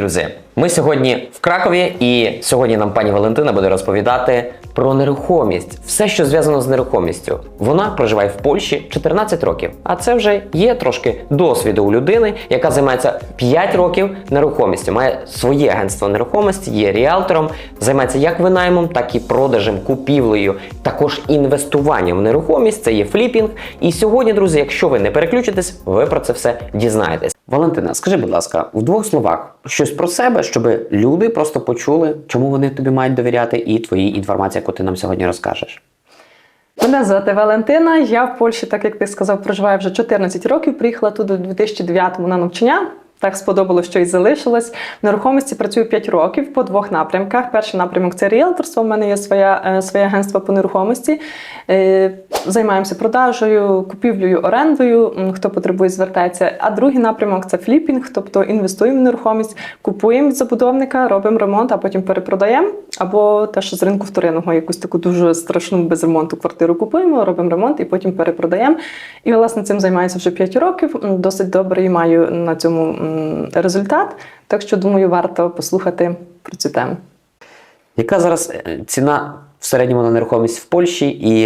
Друзі! Ми сьогодні в Кракові, і сьогодні нам пані Валентина буде розповідати про нерухомість, все, що зв'язано з нерухомістю. Вона проживає в Польщі 14 років, а це вже є трошки досвіду у людини, яка займається 5 років нерухомістю, має своє агентство нерухомості, є ріалтором, займається як винаймом, так і продажем, купівлею, також інвестуванням в нерухомість. Це є фліпінг. І сьогодні, друзі, якщо ви не переключитесь, ви про це все дізнаєтесь. Валентина, скажи, будь ласка, в двох словах щось про себе, щоб люди просто почули, чому вони тобі мають довіряти, і твої інформації, яку ти нам сьогодні розкажеш. Мене звати Валентина. Я в Польщі, так як ти сказав, проживаю вже 14 років. Приїхала тут у 2009-му на навчання. Так сподобалося, що і залишилось. В нерухомості працюю 5 років по двох напрямках. Перший напрямок це ріелторство. У мене є своє, е, своє агентство по нерухомості. Е, Займаємося продажею, купівлею, орендою. Хто потребує, звертається. А другий напрямок це фліпінг, тобто інвестуємо в нерухомість, купуємо від забудовника, робимо ремонт, а потім перепродаємо. Або те, що з ринку вторинного, якусь таку дуже страшну без ремонту квартиру купуємо, робимо ремонт і потім перепродаємо. І власне цим займаюся вже 5 років. Досить добре і маю на цьому результат. Так що думаю, варто послухати про цю тему. Яка зараз е, ціна в середньому на нерухомість в Польщі, і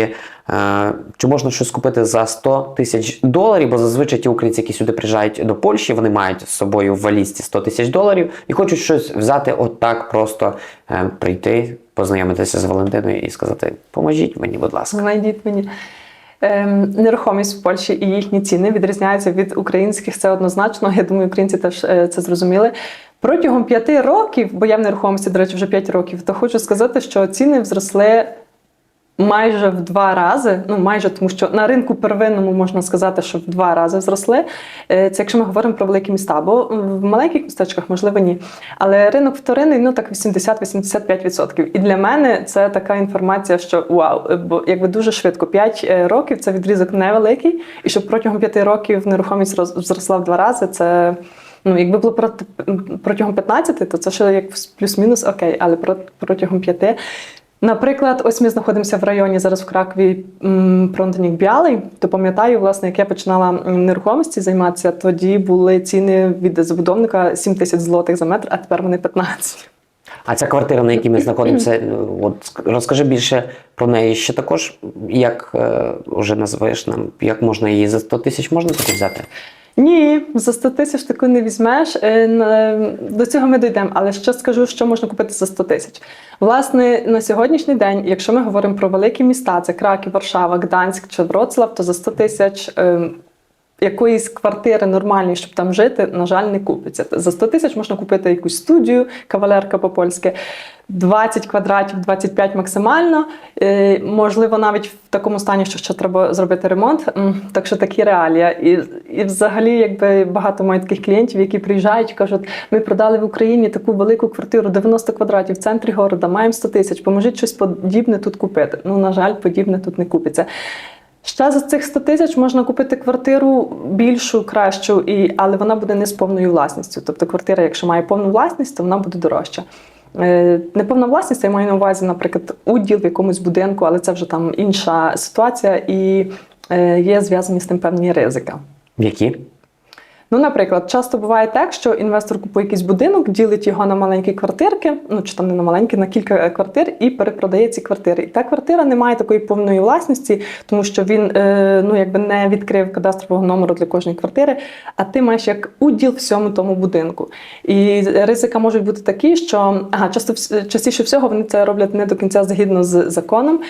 е, чи можна щось купити за 100 тисяч доларів? Бо зазвичай ті українці, які сюди приїжджають до Польщі, вони мають з собою в валізці 100 тисяч доларів і хочуть щось взяти отак, просто е, прийти, познайомитися з Валентиною і сказати: Поможіть мені, будь ласка. Знайдіть мені. Ем, нерухомість в Польщі і їхні ціни відрізняються від українських. Це однозначно. Я думаю, українці теж е, це зрозуміли. Протягом п'яти років, бо я в нерухомості, до речі, вже п'ять років, то хочу сказати, що ціни зросли майже в два рази. Ну майже тому, що на ринку первинному можна сказати, що в два рази зросли. Е, Це якщо ми говоримо про великі міста, бо в маленьких містечках можливо ні. Але ринок вторинний ну так 80-85%. І для мене це така інформація, що вау, бо якби дуже швидко 5 років це відрізок невеликий, і щоб протягом 5 років нерухомість зросла в два рази, це. Ну, якби було проти, протягом 15, то це ще як плюс-мінус окей, але про- протягом 5. Наприклад, ось ми знаходимося в районі зараз в Кракові Пронтонік Біалий. То пам'ятаю, власне, як я починала нерухомості займатися, тоді були ціни від забудовника 7 тисяч злотих за метр, а тепер вони 15. А ця квартира, на якій ми знаходимося, от розкажи більше про неї ще також. Як е, вже називаєш нам, як можна її за 100 тисяч можна таки взяти? Ні, за 100 тисяч таку не візьмеш. Е, До цього ми дійдемо. Але ще скажу, що можна купити за 100 тисяч. Власне, на сьогоднішній день, якщо ми говоримо про великі міста, це Краків, Варшава, Гданськ чи Вроцлав, то за 100 тисяч. Якоїсь квартири нормальної, щоб там жити, на жаль, не купиться. За 100 тисяч можна купити якусь студію, кавалерка по-польськи, 20 квадратів, 25 максимально. Е, можливо, навіть в такому стані, що ще треба зробити ремонт. Так що такі реалія. І, і взагалі, якби багато маю таких клієнтів, які приїжджають і кажуть, ми продали в Україні таку велику квартиру, 90 квадратів в центрі города, маємо 100 тисяч, поможіть щось подібне тут купити. Ну, на жаль, подібне тут не купиться. Ще за цих 100 тисяч можна купити квартиру більшу, кращу, і, але вона буде не з повною власністю. Тобто квартира, якщо має повну власність, то вона буде дорожча. Е, Неповна власність, я маю на увазі, наприклад, уділ в якомусь будинку, але це вже там інша ситуація, і е, є зв'язані з тим певні ризики. Які? Ну, наприклад, часто буває так, що інвестор купує якийсь будинок, ділить його на маленькі квартирки, ну чи там не на маленькі, на кілька е, квартир і перепродає ці квартири. І та квартира не має такої повної власності, тому що він е, ну якби не відкрив кадастрового номеру для кожної квартири, а ти маєш як уділ всьому тому будинку. І ризика можуть бути такі, що ага, часто частіше всього вони це роблять не до кінця згідно з законом.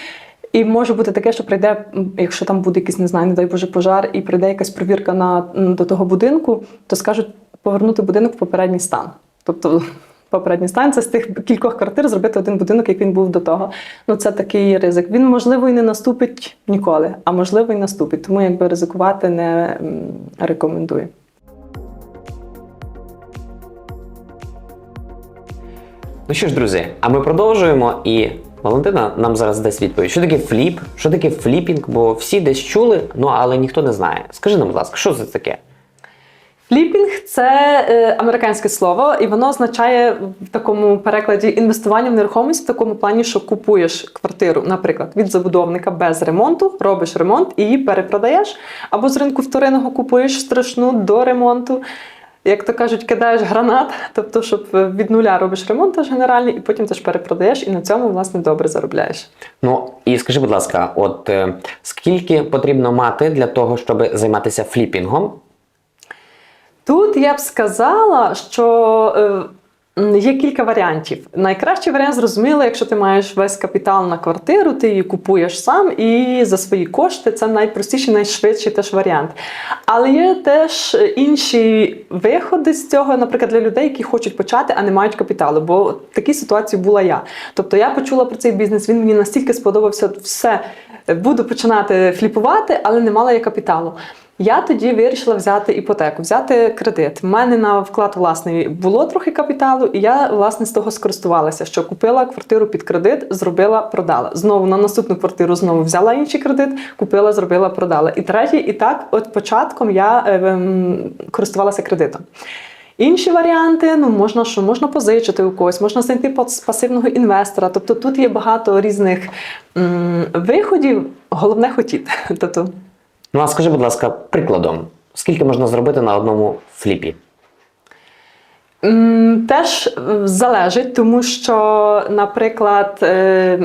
І може бути таке, що прийде, якщо там буде якийсь, не знаю, не дай Боже, пожар, і прийде якась провірка на, до того будинку, то скажуть повернути будинок в попередній стан. Тобто попередній стан це з тих кількох квартир зробити один будинок, як він був до того. Ну це такий ризик. Він можливо і не наступить ніколи, а можливо і наступить. Тому якби ризикувати не рекомендую. Ну що ж, друзі, а ми продовжуємо і. Валентина нам зараз дасть відповідь, що таке фліп, що таке фліпінг, бо всі десь чули, ну але ніхто не знає. Скажи нам, будь ласка, що це таке? Фліпінг це е, американське слово, і воно означає в такому перекладі інвестування в нерухомість в такому плані, що купуєш квартиру, наприклад, від забудовника без ремонту, робиш ремонт і її перепродаєш, або з ринку вторинного купуєш страшну до ремонту. Як то кажуть, кидаєш гранат, тобто, щоб від нуля робиш ремонт теж генеральний, і потім теж перепродаєш, і на цьому власне добре заробляєш. Ну і скажи, будь ласка, от е, скільки потрібно мати для того, щоб займатися фліпінгом? Тут я б сказала, що е, є кілька варіантів. Найкращий варіант зрозуміло, якщо ти маєш весь капітал на квартиру, ти її купуєш сам і за свої кошти це найпростіший, найшвидший теж варіант. Але є теж інші виходи з цього, наприклад, для людей, які хочуть почати, а не мають капіталу. Бо в такій ситуації була я. Тобто я почула про цей бізнес, він мені настільки сподобався все. Буду починати фліпувати, але не мала я капіталу. Я тоді вирішила взяти іпотеку, взяти кредит. У мене на вклад власний було трохи капіталу, і я власне з того скористувалася, що купила квартиру під кредит, зробила, продала. Знову на наступну квартиру знову взяла інший кредит, купила, зробила, продала. І третій, і так, от початком я е, ем, користувалася кредитом. Інші варіанти, ну можна що можна позичити у когось, можна знайти пас- пасивного інвестора. Тобто тут є багато різних м, виходів. Головне хотіти. Тобто, Ну а скажи, будь ласка, прикладом, скільки можна зробити на одному фліпі? Теж е, залежить, тому що, наприклад, е,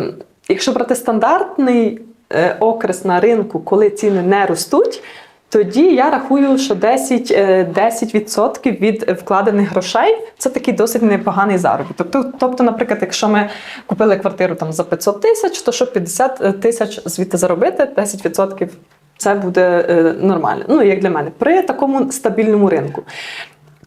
якщо брати стандартний е, окрес на ринку, коли ціни не ростуть, тоді я рахую, що 10, е, 10% від вкладених грошей це такий досить непоганий заробіток. Тобто, наприклад, якщо ми купили квартиру там за 500 тисяч, то щоб 50 тисяч звідти заробити, 10% це буде е, нормально. Ну, як для мене, при такому стабільному ринку.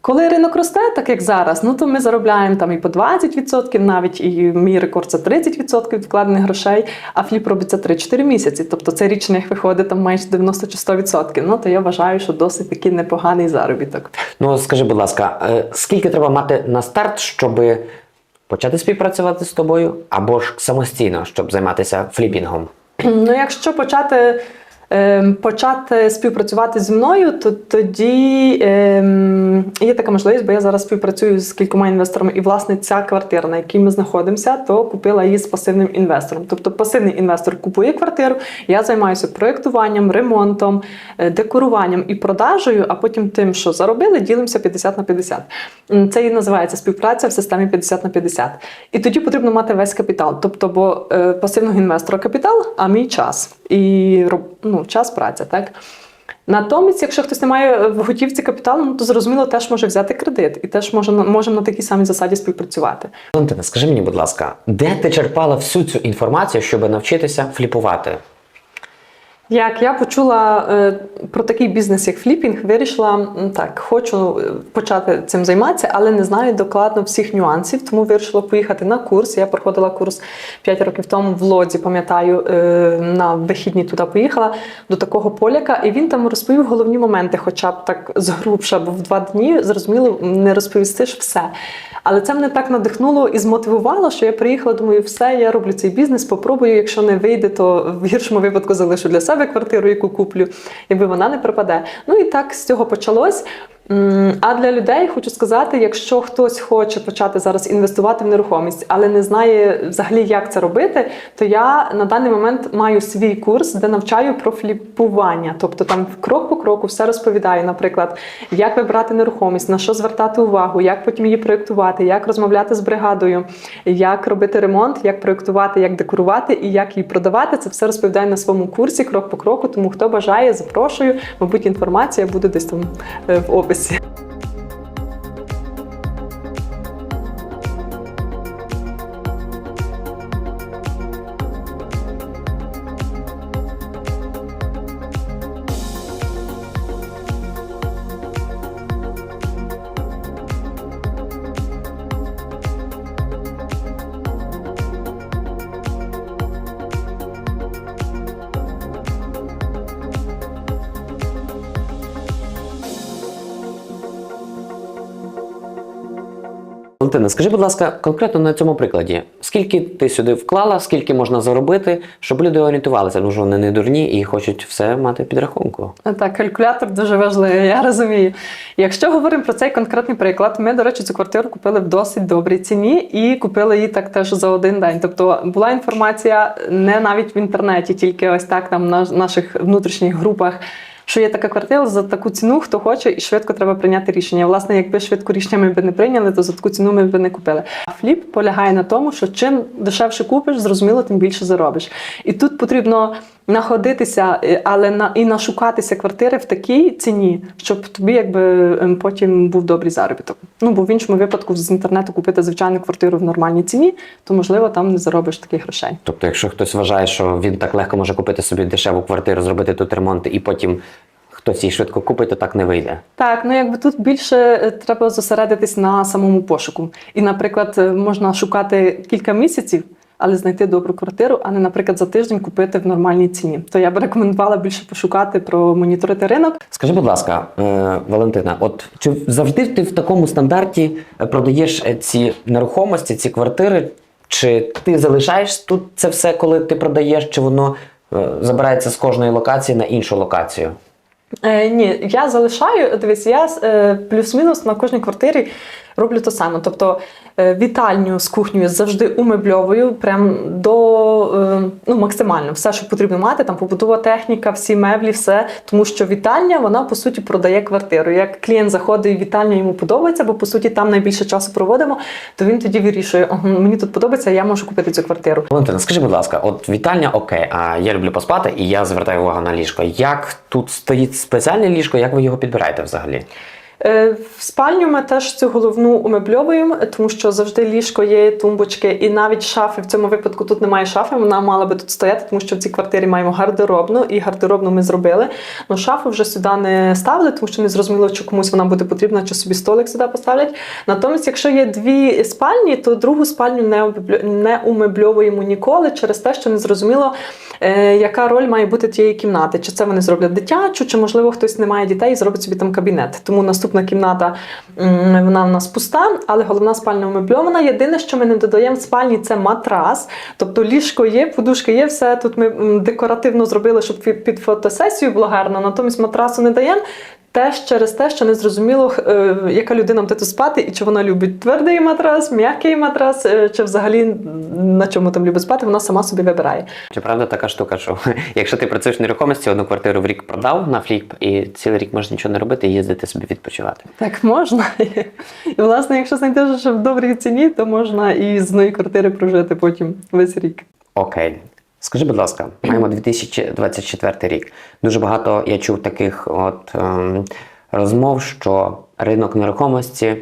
Коли ринок росте, так як зараз, ну то ми заробляємо там і по 20%, навіть і мій рекорд це 30% від вкладених грошей, а фліп робиться 3-4 місяці. Тобто це річних виходить там майже 90 чи 100%. Ну то я вважаю, що досить такий непоганий заробіток. Ну скажи, будь ласка, е, скільки треба мати на старт, щоб почати співпрацювати з тобою, або ж самостійно, щоб займатися фліпінгом? Ну, якщо почати, почати співпрацювати зі мною, то тоді ем, є така можливість, бо я зараз співпрацюю з кількома інвесторами, і власне ця квартира, на якій ми знаходимося, то купила її з пасивним інвестором. Тобто пасивний інвестор купує квартиру, я займаюся проєктуванням, ремонтом, е, декоруванням і продажею, а потім тим, що заробили, ділимося 50 на 50. Це і називається співпраця в системі 50 на 50. І тоді потрібно мати весь капітал. Тобто, бо е, пасивного інвестора капітал, а мій час. І роб- час праця, так? Натомість, якщо хтось не має в готівці капіталу, ну, то зрозуміло, теж може взяти кредит і теж може, можемо на такій самій засаді співпрацювати. Валентина, скажи мені, будь ласка, де ти черпала всю цю інформацію, щоб навчитися фліпувати? Як я почула е, про такий бізнес, як фліпінг, вирішила так, хочу е, почати цим займатися, але не знаю докладно всіх нюансів, тому вирішила поїхати на курс. Я проходила курс 5 років тому в Лодзі, пам'ятаю, е, на вихідні туди поїхала до такого поляка, і він там розповів головні моменти, хоча б так згрубше, бо в два дні зрозуміло не розповісти ж все. Але це мене так надихнуло і змотивувало, що я приїхала, думаю, все, я роблю цей бізнес, попробую. Якщо не вийде, то в гіршому випадку залишу для себе квартиру, яку куплю, якби вона не пропаде. Ну і так з цього почалось. А для людей хочу сказати, якщо хтось хоче почати зараз інвестувати в нерухомість, але не знає взагалі, як це робити, то я на даний момент маю свій курс, де навчаю про фліпування. Тобто там крок по кроку все розповідаю, наприклад, як вибирати нерухомість, на що звертати увагу, як потім її проєктувати, як розмовляти з бригадою, як робити ремонт, як проєктувати, як декорувати і як її продавати. Це все розповідаю на своєму курсі крок по кроку. Тому хто бажає, запрошую. Мабуть, інформація буде десь там е, в описі. Ось. Валентина, скажи, будь ласка, конкретно на цьому прикладі, скільки ти сюди вклала, скільки можна заробити, щоб люди орієнтувалися, ну що вони не дурні і хочуть все мати під рахунку. Так, калькулятор дуже важливий, я розумію. Якщо говоримо про цей конкретний приклад, ми, до речі, цю квартиру купили в досить добрій ціні і купили її так теж за один день. Тобто була інформація не навіть в інтернеті, тільки ось так там на наших внутрішніх групах. Що є така квартира за таку ціну, хто хоче, і швидко треба прийняти рішення. Власне, якби швидко рішення ми б не прийняли, то за таку ціну ми б не купили. А фліп полягає на тому, що чим дешевше купиш, зрозуміло, тим більше заробиш. І тут потрібно находитися, е, але на і нашукатися квартири в такій ціні, щоб тобі якби ем, потім був добрий заробіток. Ну бо в іншому випадку з інтернету купити звичайну квартиру в нормальній ціні, то можливо там не заробиш таких грошей. Тобто, якщо хтось вважає, що він так легко може купити собі дешеву квартиру, зробити тут ремонт і потім хтось її швидко купить, то так не вийде. Так, ну якби тут більше е, треба зосередитись на самому пошуку. І, наприклад, е, можна шукати кілька місяців, але знайти добру квартиру, а не, наприклад, за тиждень купити в нормальній ціні. То я б рекомендувала більше пошукати про моніторити ринок. Скажи, будь ласка, е, Валентина, от чи завжди ти в такому стандарті е, продаєш е, ці нерухомості, ці квартири? Чи ти залишаєш тут це все, коли ти продаєш, чи воно забирається з кожної локації на іншу локацію? Е, ні, я залишаю, дивись, я е, плюс-мінус на кожній квартирі роблю те саме. Тобто е, вітальню з кухнею завжди умебльовую прям до е, ну, максимально все, що потрібно мати, там побутова техніка, всі меблі, все. Тому що вітальня вона по суті продає квартиру. Як клієнт заходить в вітальню, йому подобається, бо по суті там найбільше часу проводимо, то він тоді вирішує, мені тут подобається, я можу купити цю квартиру. Валентина, скажи, будь ласка, от вітальня окей, а я люблю поспати і я звертаю увагу на ліжко. Як тут стоїть спеціальне ліжко, як ви його підбираєте взагалі? Е, В спальню ми теж цю головну умебльовуємо, тому що завжди ліжко є, тумбочки, і навіть шафи. В цьому випадку тут немає шафи, вона мала би тут стояти, тому що в цій квартирі маємо гардеробну, і гардеробну ми зробили. Ну, шафу вже сюди не ставили, тому що не зрозуміло, чи комусь вона буде потрібна, чи собі столик сюди поставлять. Натомість, якщо є дві спальні, то другу спальню не умебльовуємо ніколи через те, що не зрозуміло, е, яка роль має бути тієї кімнати. Чи це вони зроблять дитячу, чи можливо хтось не має дітей і зробить собі там кабінет. Тому наступна кімната вона в нас пуста, але головна спальня умебльована. Єдине, що ми не додаємо в спальні, це матрас. Тобто ліжко є, подушки є, все тут ми декоративно зробили, щоб під фотосесію було гарно. Натомість матрасу не даємо. Теж через те, що не зрозуміло, е, яка людина буде тут спати, і чи вона любить твердий матрас, м'який матрас, е, чи взагалі на чому там любить спати, вона сама собі вибирає. Чи правда така штука, що якщо ти працюєш в нерухомості, одну квартиру в рік продав на фліп, і цілий рік можеш нічого не робити і їздити собі відпочивати? Так можна. І власне, якщо знайдеш в добрій ціні, то можна і з одної квартири прожити потім весь рік. Окей. Скажи, будь ласка, маємо 2024 рік. Дуже багато я чув таких от ем, розмов, що ринок нерухомості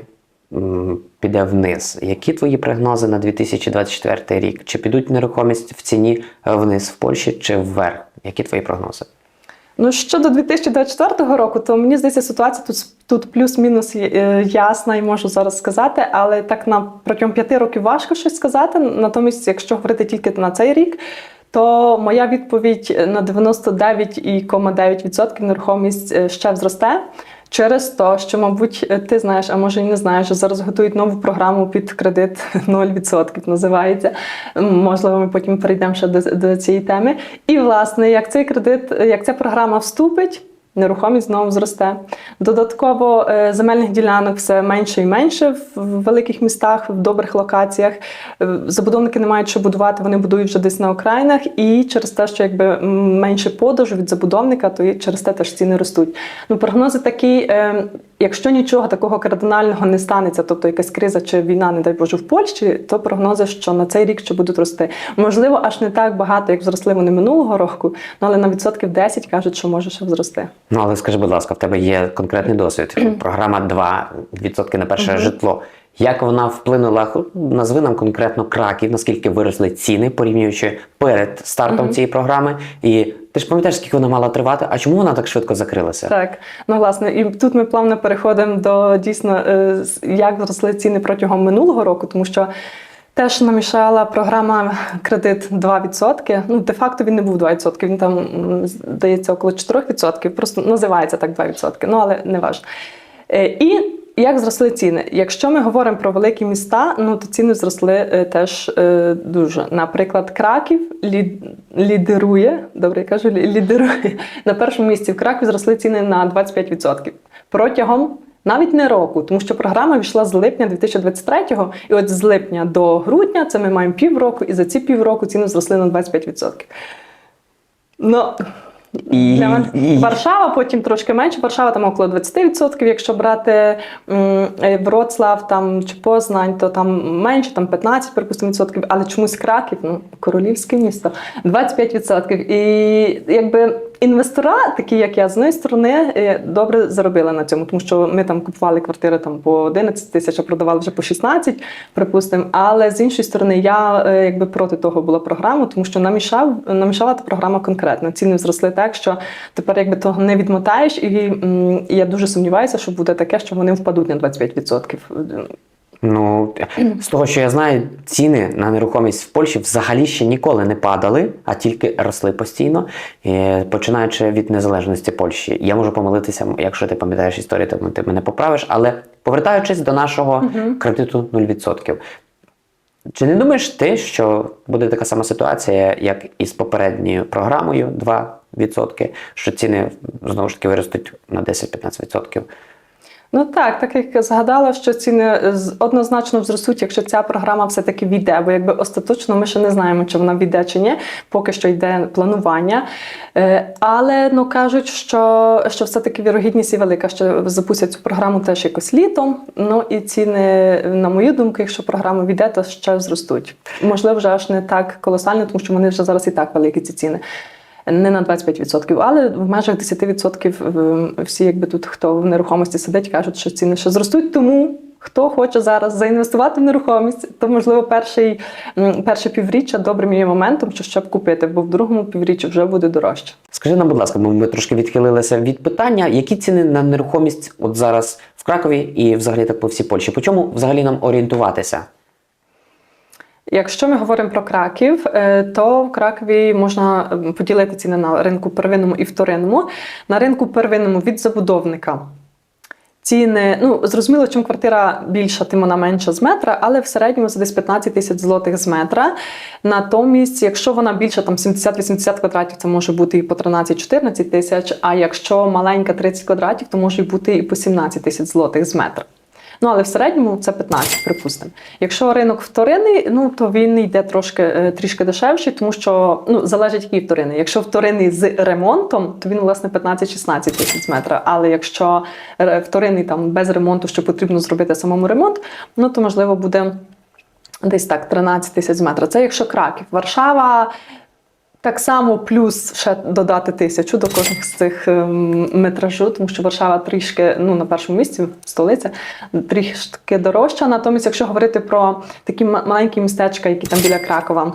м, піде вниз. Які твої прогнози на 2024 рік? Чи підуть нерухомість в ціні вниз в Польщі чи вверх? Які твої прогнози? Ну щодо 2024 року, то мені здається, ситуація тут, тут плюс-мінус е, ясна і можу зараз сказати, але так на протягом п'яти років важко щось сказати. Натомість, якщо говорити тільки на цей рік, то моя відповідь на 99,9% нерухомість е, ще зросте. Через те, що, мабуть, е, ти знаєш, а може і не знаєш, що зараз готують нову програму під кредит 0% називається. Можливо, ми потім перейдемо ще до, до цієї теми. І, власне, як цей кредит, як ця програма вступить, нерухомість знову зросте. Додатково е, земельних ділянок все менше і менше в великих містах, в добрих локаціях. Е, Забудовники не мають що будувати, вони будують вже десь на окраїнах, і через те, що якби менше подажу від забудовника, то і через те теж ціни ростуть. Ну, прогнози такі, е, якщо нічого такого кардинального не станеться, тобто якась криза чи війна, не дай Боже, в Польщі, то прогнози, що на цей рік ще будуть рости. Можливо, аж не так багато, як зросли вони минулого року, ну, але на відсотків 10 кажуть, що може ще зрости. Ну, але скажи, будь ласка, в тебе є конкретний досвід. Програма 2% на перше житло. Як вона вплинула, назви нам конкретно краків, наскільки виросли ціни, порівнюючи перед стартом цієї програми. І ти ж пам'ятаєш, скільки вона мала тривати, а чому вона так швидко закрилася? Так, ну власне, і тут ми плавно переходимо до дійсно, е, як зросли ціни протягом минулого року, тому що теж намішала програма кредит 2%. Ну, де-факто він не був 2%, він там, здається, около 4%, просто називається так 2%, ну але не важливо. Е, І як зросли ціни? Якщо ми говоримо про великі міста, ну то ціни зросли е, теж е, дуже. Наприклад, Краків лід, лідерує, добре, я кажу, лі- лідерує на першому місці в Кракові зросли ціни на 25% протягом. Навіть не року, тому що програма війшла з липня 2023-го, і от з липня до грудня це ми маємо півроку, і за ці півроку ціни зросли на 25%. Ну, І- Для мен- і- Варшава, потім трошки менше. Варшава там около 20%. Якщо брати е, Вроцлав там, чи Познань, то там менше, там 15, припустимо, відсотків, але чомусь Краків, ну, королівське місто, 25%. І якби інвестора, такі як я, з однієї сторони, е, добре заробили на цьому, тому що ми там купували квартири там по 11 тисяч, а продавали вже по 16, припустимо. Але з іншої сторони, я е, якби проти того була програма, тому що намішав, намішала та програма конкретно. Ціни зросли так, що тепер якби того не відмотаєш, і, і я дуже сумніваюся, що буде таке, що вони впадуть на 25%. Ну, з того, що я знаю, ціни на нерухомість в Польщі взагалі ще ніколи не падали, а тільки росли постійно, починаючи від незалежності Польщі. Я можу помилитися, якщо ти пам'ятаєш історію, то ти мене поправиш. Але повертаючись до нашого кредиту 0%. Чи не думаєш ти, що буде така сама ситуація, як і з попередньою програмою 2%, що ціни знову ж таки виростуть на 10-15%? Ну так, так як згадала, що ціни з- однозначно зростуть, якщо ця програма все-таки війде, бо якби остаточно ми ще не знаємо, чи вона війде чи ні, поки що йде планування. Е, Але ну кажуть, що, що все-таки вірогідність і велика, що запустять цю програму теж якось літом. Ну і ціни, на мою думку, якщо програма війде, то ще зростуть. Можливо, вже аж не так колосально, тому що вони вже зараз і так великі ці ціни. Не на 25%, але в межах 10% е, всі, якби тут хто в нерухомості сидить, кажуть, що ціни ще зростуть. Тому хто хоче зараз заінвестувати в нерухомість, то можливо перший, перше півріччя добрим є моментом, що щоб купити, бо в другому півріччі вже буде дорожче. Скажи нам, будь ласка, бо ми трошки відхилилися від питання, які ціни на нерухомість от зараз в Кракові і взагалі так по всій Польщі? По чому взагалі нам орієнтуватися? Якщо ми говоримо про Краків, е, то в Кракові можна поділити ціни на ринку первинному і вторинному. На ринку первинному від забудовника. Ціни, ну зрозуміло, чим квартира більша, тим вона менша з метра, але в середньому це десь 15 тисяч злотих з метра. Натомість, якщо вона більша, там 70-80 квадратів, це може бути і по 13-14 тисяч. А якщо маленька 30 квадратів, то може бути і по 17 тисяч злотих з метра. Ну, але в середньому це 15, припустимо. Якщо ринок вторинний, ну то він йде трошки е, трішки дешевший, тому що ну залежить який вторинний. Якщо вторинний з ремонтом, то він власне 15-16 тисяч метра. Але якщо е, вторинний там без ремонту, що потрібно зробити самому ремонт, ну то можливо буде десь так 13 тисяч з метра. Це якщо Краків, Варшава. Так само плюс ще додати тисячу до кожних з цих ем, метражу, тому що Варшава трішки ну на першому місці, столиця, трішки дорожча. Натомість, якщо говорити про такі ма- маленькі містечка, які там біля Кракова.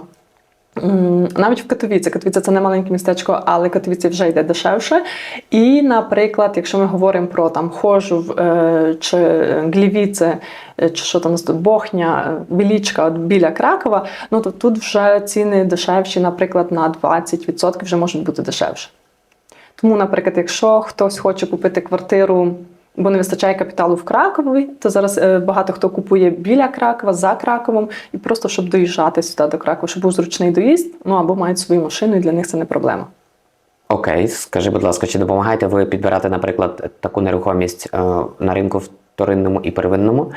Навіть в Катовіці, Катовіця це не маленьке містечко, але Катовіці вже йде дешевше. І, наприклад, якщо ми говоримо про там Хожув е, чи Глівіце, е, чи що там тут Бохня, е, Велічка от біля Кракова, ну то тут вже ціни дешевші, наприклад, на 20% вже можуть бути дешевше. Тому, наприклад, якщо хтось хоче купити квартиру, бо не вистачає капіталу в Кракові, то зараз е, багато хто купує біля Кракова, за Краковом, і просто щоб доїжджати сюди до Кракова, щоб був зручний доїзд, ну або мають свою машину, і для них це не проблема. Окей, скажи, будь ласка, чи допомагаєте ви підбирати, наприклад, таку нерухомість е, на ринку вторинному і первинному,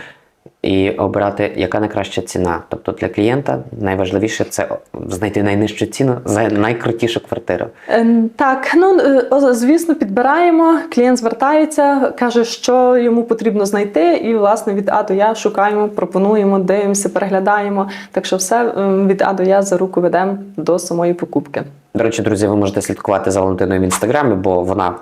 і обирати, яка найкраща ціна? Тобто для клієнта найважливіше це знайти найнижчу ціну за найкрутішу квартиру. Ем, Так, ну е, звісно, підбираємо. Клієнт звертається, каже, що йому потрібно знайти, і власне від А до Я шукаємо, пропонуємо, дивимося, переглядаємо. Так що все ем, від А до Я за руку ведемо до самої покупки. До речі, друзі, ви можете слідкувати за Валентиною в інстаграмі, бо вона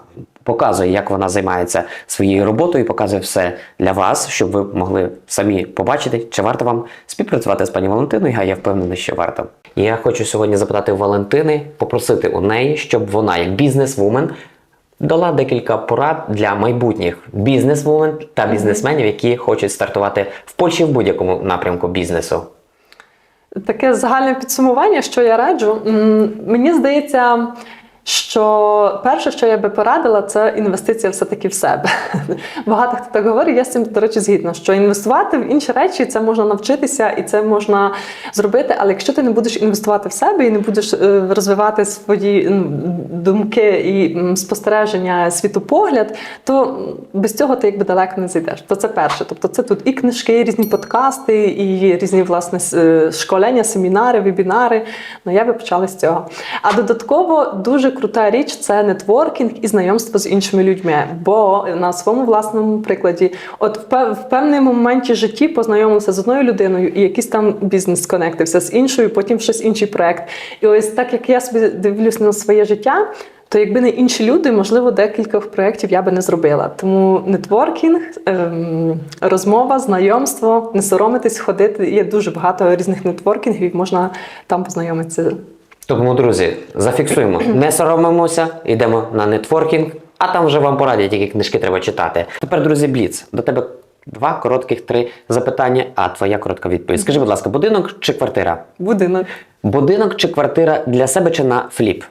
показує, як вона займається своєю роботою, і показує все для вас, щоб ви могли самі побачити, чи варто вам співпрацювати з пані Валентиною. А я впевнений, що варто. Я хочу сьогодні запитати у Валентини, попросити у неї, щоб вона, як бізнес-вумен, дала декілька порад для майбутніх бізнес-вумен та бізнесменів, які хочуть стартувати в Польщі в будь-якому напрямку бізнесу. Таке загальне підсумування, що я раджу. Мені здається, що перше, що я би порадила, це інвестиція все-таки в себе. Багато хто так говорить, я з цим, до речі, згідна, що інвестувати в інші речі це можна навчитися і це можна зробити. Але якщо ти не будеш інвестувати в себе і не будеш е, розвивати свої думки і спостереження, світоpoгляд, то без цього ти якби далеко не зайдеш. То це перше. Тобто, це тут і книжки, і різні подкасти, і різні власне е, школення, семінари, вебінари. Ну я би почала з цього. А додатково дуже крута річ це нетворкінг і знайомство з іншими людьми. Бо на своєму власному прикладі, от в, пев- в певний моменті житті познайомилися з одною людиною, і якийсь там бізнес конектився з іншою, потім щось інший проект. І ось так як я собі дивлюсь на своє життя. То якби не інші люди, можливо, декілька проєктів я би не зробила. Тому нетворкінг, ем, розмова, знайомство, не соромитись, ходити. Є дуже багато різних нетворкінгів, можна там познайомитися. Тому, друзі, зафіксуємо, не соромимося, йдемо на нетворкінг, а там вже вам порадять, які книжки треба читати. Тепер, друзі, Бліц, до тебе два коротких три запитання, а твоя коротка відповідь. Скажи, будь ласка, будинок чи квартира? Будинок Будинок чи квартира для себе чи на фліп?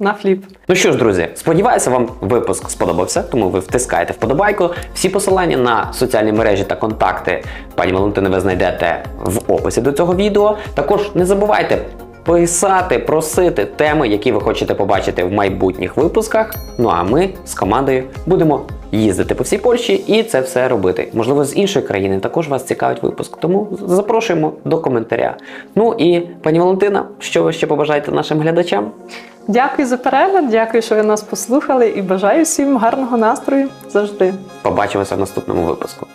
на фліп. Ну що ж, друзі, сподіваюся, вам випуск сподобався, тому ви втискаєте вподобайку. Всі посилання на соціальні мережі та контакти пані Валентини ви знайдете в описі до цього відео. Також не забувайте писати, просити теми, які ви хочете побачити в майбутніх випусках. Ну а ми з командою будемо їздити по всій Польщі і це все робити. Можливо, з іншої країни також вас цікавить випуск. Тому запрошуємо до коментаря. Ну і пані Валентина, що ви ще побажаєте нашим глядачам? Дякую за перегляд, дякую, що ви нас послухали, і бажаю всім гарного настрою завжди. Побачимося в наступному випуску.